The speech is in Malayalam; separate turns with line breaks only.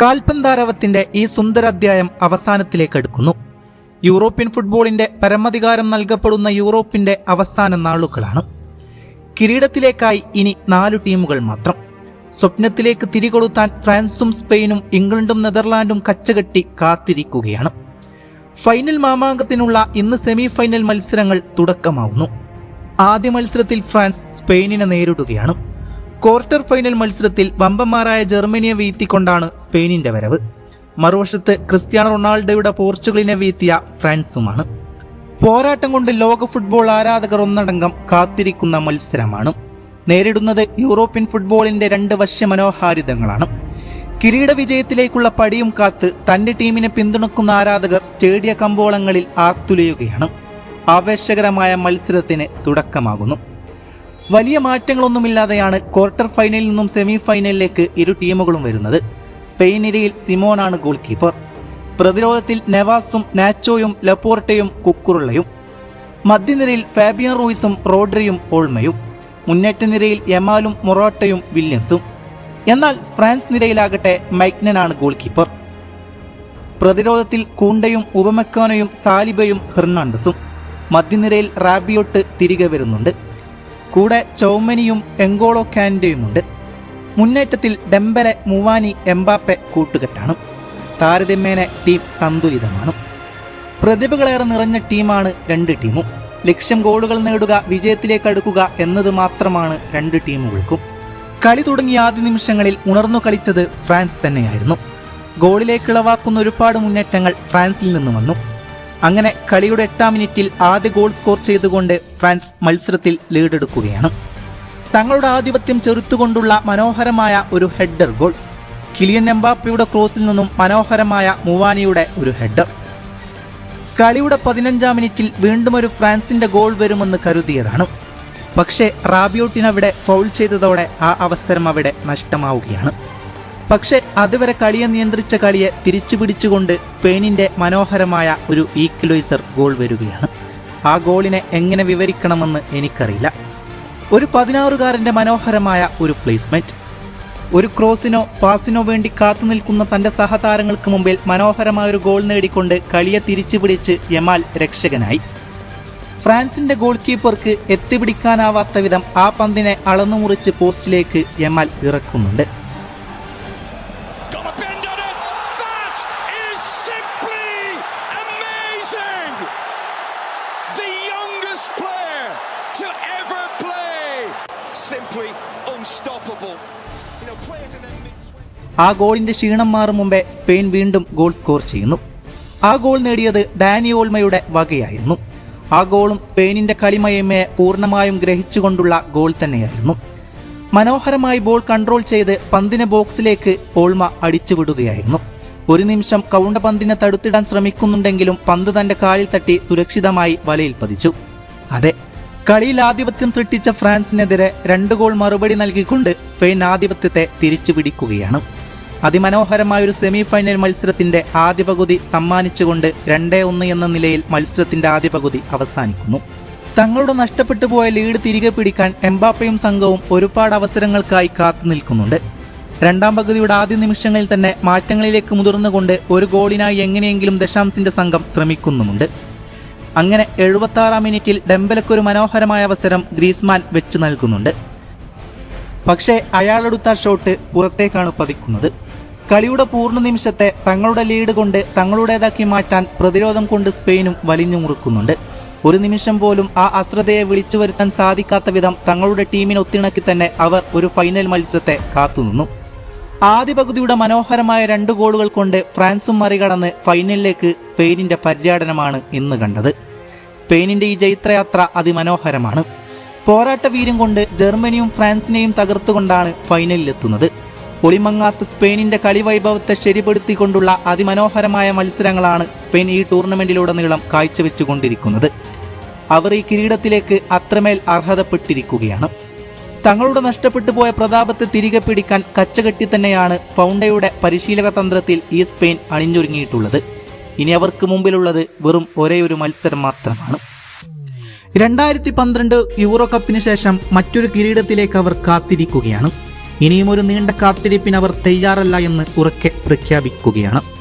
കാൽപന്താരവത്തിന്റെ ഈ സുന്ദര അധ്യായം അവസാനത്തിലേക്ക് അടുക്കുന്നു. യൂറോപ്യൻ ഫുട്ബോളിന്റെ പരമാധികാരം നൽകപ്പെടുന്ന യൂറോപ്പിന്റെ അവസാന നാളുകളാണ്. കിരീടത്തിലേക്കായി ഇനി നാലു ടീമുകൾ മാത്രം. സ്വപ്നത്തിലേക്ക് തിരികൊളുത്താൻ ഫ്രാൻസും സ്പെയിനും ഇംഗ്ലണ്ടും നെതർലാൻഡും കച്ചകെട്ടി കാത്തിരിക്കുകയാണ്. ഫൈനൽ മാമാങ്കത്തിനുള്ള ഇന്ന് സെമി ഫൈനൽ മത്സരങ്ങൾ തുടക്കമാവുന്നു. ആദ്യ മത്സരത്തിൽ ഫ്രാൻസ് സ്പെയിനിനെ നേരിടുകയാണ്. ക്വാർട്ടർ ഫൈനൽ മത്സരത്തിൽ വമ്പന്മാരായ ജർമ്മനിയെ വീഴ്ത്തിക്കൊണ്ടാണ് സ്പെയിനിന്റെ വരവ്. മറുവശത്ത് ക്രിസ്ത്യാനോ റൊണാൾഡോയുടെ പോർച്ചുഗലിനെ വീഴ്ത്തിയ ഫ്രാൻസുമാണ്. പോരാട്ടം കൊണ്ട് ലോക ഫുട്ബോൾ ആരാധകർ ഒന്നടങ്കം കാത്തിരിക്കുന്ന മത്സരമാണ്. നേരിടുന്നത് യൂറോപ്യൻ ഫുട്ബോളിന്റെ രണ്ട് വശ്യ മനോഹാരിതങ്ങളാണ്. കിരീട വിജയത്തിലേക്കുള്ള പടിയും കാത്ത് തന്റെ ടീമിനെ പിന്തുണക്കുന്ന ആരാധകർ സ്റ്റേഡിയ കമ്പോളങ്ങളിൽ ആർത്തുലയുകയാണ്. ആവേശകരമായ മത്സരത്തിന് തുടക്കമാകുന്നു. വലിയ മാറ്റങ്ങളൊന്നുമില്ലാതെയാണ് ക്വാർട്ടർ ഫൈനലിൽ നിന്നും സെമി ഫൈനലിലേക്ക് ഇരു ടീമുകളും വരുന്നത്. സ്പെയിനിരയിൽ സിമോനാണ് ഗോൾ കീപ്പർ. പ്രതിരോധത്തിൽ നെവാസും നാച്ചോയും ലപ്പോർട്ടയും കുക്കുറുള്ളയും. മധ്യനിരയിൽ ഫാബിയൻ റൂയിസും റോഡ്രിയും ഓൾമയും മുന്നേറ്റ നിരയിൽ യമാലും മൊറോട്ടയും വില്യംസും. എന്നാൽ ഫ്രാൻസ് നിരയിലാകട്ടെ മൈഗ്നനാണ് ഗോൾ കീപ്പർ. പ്രതിരോധത്തിൽ കൂണ്ടയും ഉപമെക്കാനോയും സാലിബയും ഹെർണാണ്ടസും. മധ്യനിരയിൽ റാബിയോട്ട് തിരികെ വരുന്നുണ്ട്. കൂടെ ചൗമനിയും എങ്കോളോ കാൻഡയുമുണ്ട് മുന്നേറ്റത്തിൽ ഡെമ്പലെ മുവാനി എംബാപ്പെ കൂട്ടുകെട്ടാണ്. താരതമ്യേന ടീം സന്തുലിതമാണ്. പ്രതിഭകളേറെ നിറഞ്ഞ ടീമാണ് രണ്ട് ടീമും. ലക്ഷ്യം ഗോളുകൾ നേടുക വിജയത്തിലേക്ക് അടുക്കുക എന്നത് മാത്രമാണ് രണ്ട് ടീമുകൾക്കും. കളി തുടങ്ങിയ ആദ്യ നിമിഷങ്ങളിൽ ഉണർന്നു കളിച്ചത് ഫ്രാൻസ് തന്നെയായിരുന്നു. ഗോളിലേക്ക് ഇളവാക്കുന്ന ഒരുപാട് മുന്നേറ്റങ്ങൾ ഫ്രാൻസിൽ നിന്ന് വന്നു. അങ്ങനെ കളിയുടെ എട്ടാം മിനിറ്റിൽ ആദ്യ ഗോൾ സ്കോർ ചെയ്തുകൊണ്ട് ഫ്രാൻസ് മത്സരത്തിൽ ലീഡെടുക്കുകയാണ്. തങ്ങളുടെ ആധിപത്യം ചെറുത്തുകൊണ്ടുള്ള മനോഹരമായ ഒരു ഹെഡർ ഗോൾ. കിലിയൻ എംബാപ്പയുടെ ക്രോസിൽ നിന്നും മനോഹരമായ മുവാനിയുടെ ഒരു ഹെഡർ. കളിയുടെ പതിനഞ്ചാം മിനിറ്റിൽ വീണ്ടും ഒരു ഫ്രാൻസിന്റെ ഗോൾ വരുമെന്ന് കരുതിയതാണ്. പക്ഷേ റാബിയോട്ടിനവിടെ ഫൗൾ ചെയ്തതോടെ ആ അവസരം അവിടെ നഷ്ടമാവുകയാണ്. പക്ഷെ അതുവരെ കളിയെ നിയന്ത്രിച്ച കളിയെ തിരിച്ചു പിടിച്ചുകൊണ്ട് സ്പെയിനിന്റെ മനോഹരമായ ഒരു ഈക്വലൈസർ ഗോൾ വരികയാണ്. ആ ഗോളിനെ എങ്ങനെ വിവരിക്കണമെന്ന് എനിക്കറിയില്ല. ഒരു പതിനാറുകാരന്റെ മനോഹരമായ ഒരു പ്ലേസ്മെന്റ് ഒരു ക്രോസിനോ പാസിനോ വേണ്ടി കാത്തു നിൽക്കുന്ന തന്റെ സഹതാരങ്ങൾക്ക് മുമ്പിൽ മനോഹരമായ ഒരു ഗോൾ നേടിക്കൊണ്ട് കളിയെ തിരിച്ചു പിടിച്ച് യമാൽ രക്ഷകനായി. ഫ്രാൻസിന്റെ ഗോൾ കീപ്പർക്ക് എത്തിപ്പിടിക്കാനാവാത്ത വിധം ആ പന്തിനെ അളന്നു മുറിച്ച് പോസ്റ്റിലേക്ക് യമാൽ ഇറക്കുന്നുണ്ട്.
Simply unstoppable. You know, players in their mid
ആ ഗോളിന്റെ ക്ഷീണം മാറും മുമ്പേ സ്പെയിൻ വീണ്ടും ഗോൾ സ്കോർ ചെയ്യുന്നു. ആ ഗോൾ നേടിയത് ഡാനി ഓൾമയുടെ വകയായിരുന്നു. ആ ഗോളും സ്പെയിനിന്റെ കളിമയമ്മയെ പൂർണമായും ഗ്രഹിച്ചുകൊണ്ടുള്ള ഗോൾ തന്നെയായിരുന്നു. മനോഹരമായി ബോൾ കൺട്രോൾ ചെയ്ത് പന്തിനെ ബോക്സിലേക്ക് ഓൾമ അടിച്ചുവിടുകയായിരുന്നു. ഒരു നിമിഷം കൗണ്ട പന്തിനെ തടുത്തിടാൻ ശ്രമിക്കുന്നുണ്ടെങ്കിലും പന്ത് തന്റെ കാലിൽ തട്ടി സുരക്ഷിതമായി വലയിൽ പതിച്ചു. അതെ കളിയിൽ ആധിപത്യം സൃഷ്ടിച്ച ഫ്രാൻസിനെതിരെ രണ്ട് ഗോൾ മറുപടി നൽകിക്കൊണ്ട് സ്പെയിൻ ആധിപത്യത്തെ തിരിച്ചു പിടിക്കുകയാണ് അതിമനോഹരമായ ഒരു സെമി ഫൈനൽ മത്സരത്തിന്റെ ആദ്യ പകുതി സമ്മാനിച്ചുകൊണ്ട് രണ്ടേ ഒന്ന് എന്ന നിലയിൽ മത്സരത്തിന്റെ ആദ്യ പകുതി അവസാനിക്കുന്നു. തങ്ങളുടെ നഷ്ടപ്പെട്ടു പോയ ലീഡ് തിരികെ പിടിക്കാൻ എംബാപ്പയും സംഘവും ഒരുപാട് അവസരങ്ങൾക്കായി കാത്തു നിൽക്കുന്നുണ്ട്. രണ്ടാം പകുതിയുടെ ആദ്യ നിമിഷങ്ങളിൽ തന്നെ മാറ്റങ്ങളിലേക്ക് മുതിർന്നുകൊണ്ട് ഒരു ഗോളിനായി എങ്ങനെയെങ്കിലും ദശാംസിന്റെ സംഘം ശ്രമിക്കുന്നുമുണ്ട്. അങ്ങനെ എഴുപത്തി ആറാം മിനിറ്റിൽ ഡെമ്പലക്കൊരു മനോഹരമായ അവസരം ഗ്രീസ്മാൻ വെച്ചു നൽകുന്നുണ്ട്. പക്ഷേ അയാളെടുത്ത ഷോട്ട് പുറത്തേക്കാണ് പതിക്കുന്നത്. കളിയുടെ പൂർണ നിമിഷത്തെ തങ്ങളുടെ ലീഡ് കൊണ്ട് തങ്ങളുടേതാക്കി മാറ്റാൻ പ്രതിരോധം കൊണ്ട് സ്പെയിനും വലിഞ്ഞു മുറുക്കുന്നുണ്ട്. ഒരു നിമിഷം പോലും ആ അശ്രദ്ധയെ വിളിച്ചു വരുത്താൻ സാധിക്കാത്ത വിധം തങ്ങളുടെ ടീമിനെ ഒത്തിണക്കി തന്നെ അവർ ഒരു ഫൈനൽ മത്സരത്തെ കാത്തുനിന്നു. ആദ്യ പകുതിയുടെ മനോഹരമായ രണ്ട് ഗോളുകൾ കൊണ്ട് ഫ്രാൻസും മറികടന്ന് ഫൈനലിലേക്ക് സ്പെയിനിന്റെ പര്യടനമാണ് ഇന്ന് കണ്ടത്. സ്പെയിനിന്റെ ഈ ജൈത്രയാത്ര അതിമനോഹരമാണ്. പോരാട്ട വീര്യം കൊണ്ട് ജർമ്മനിയും ഫ്രാൻസിനെയും തകർത്തുകൊണ്ടാണ് ഫൈനലിലെത്തുന്നത് ഒളിമങ്ങാത്ത സ്പെയിനിന്റെ കളിവൈഭവത്തെ ശരിപ്പെടുത്തിക്കൊണ്ടുള്ള അതിമനോഹരമായ മത്സരങ്ങളാണ് സ്പെയിൻ ഈ ടൂർണമെന്റിലുടനീളം കാഴ്ചവെച്ചുകൊണ്ടിരിക്കുന്നത്. അവർ ഈ കിരീടത്തിലേക്ക് അത്രമേൽ അർഹതപ്പെട്ടിരിക്കുകയാണ്. തങ്ങളുടെ നഷ്ടപ്പെട്ടു പോയ പ്രതാപത്തെ തിരികെ പിടിക്കാൻ കച്ചകെട്ടി തന്നെയാണ് ഫൗണ്ടയുടെ പരിശീലക തന്ത്രത്തിൽ ഈ സ്പെയിൻ അണിഞ്ഞൊരുങ്ങിയിട്ടുള്ളത്. ഇനി അവർക്ക് മുമ്പിലുള്ളത് വെറും ഒരേ ഒരു മത്സരം മാത്രമാണ്. രണ്ടായിരത്തി പന്ത്രണ്ട് യൂറോ കപ്പിന് ശേഷം മറ്റൊരു കിരീടത്തിലേക്ക് അവർ കാത്തിരിക്കുകയാണ്. ഇനിയും ഒരു നീണ്ട കാത്തിരിപ്പിന് അവർ തയ്യാറല്ല എന്ന് ഉറക്കെ പ്രഖ്യാപിക്കുകയാണ്.